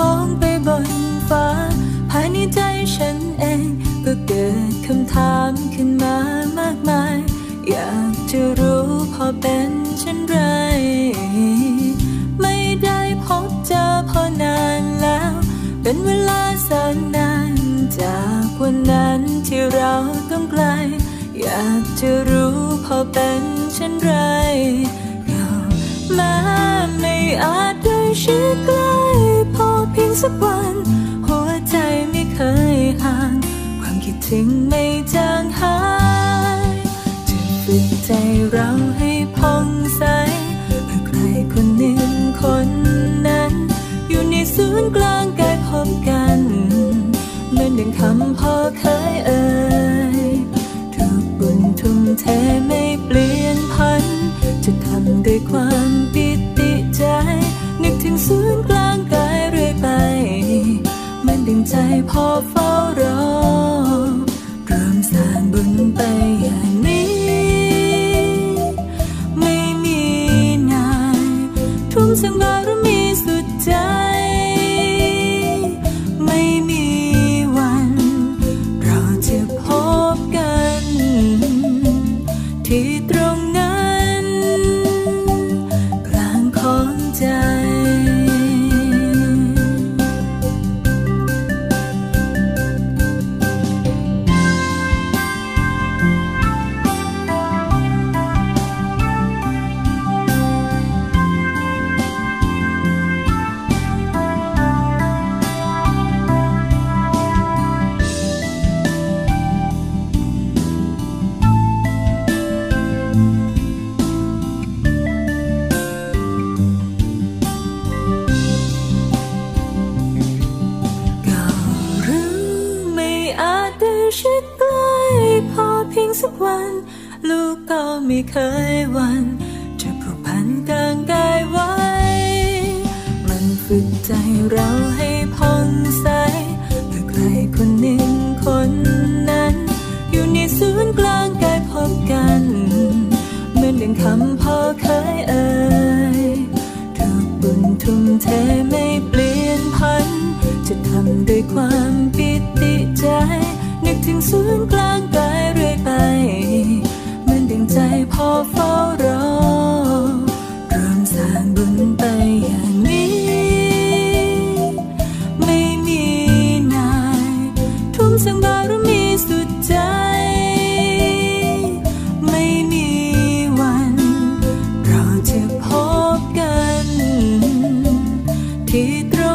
มองไปบนฟ้า ภายในใจฉันเอง ก็เกิดคำถามขึ้นมามากมาย อยากจะรู้พอเป็นเช่นไร ไม่ได้พบเจอพอนานแล้ว เป็นเวลาแสนนาน จากวันนั้นที่เราต้องไกล อยากจะรู้พอเป็นักวัน หัวใจไม่เคยห่าง ความคิดถึงไม่จางหายจะฝึกใจเราให้ผ่องใสเพื่อใครคนหนึ่งคนนั้น อยู่ในศูนย์กลางกายพบกันเหมือนดังคำพ่อเคยเอ่ยทุกบุญทุ่มเทไม่เปลี่ยนพัน จะทำด้วยความ เพียงสักวัน ลูกก็ไม่เคยหวันจะผูกพันกลางกายไว้ มันฝึกใจเราให้ผ่องใสเพื่อใครคนหนึ่งคนนั้น อยู่ในศูนย์กลาง ที่ตร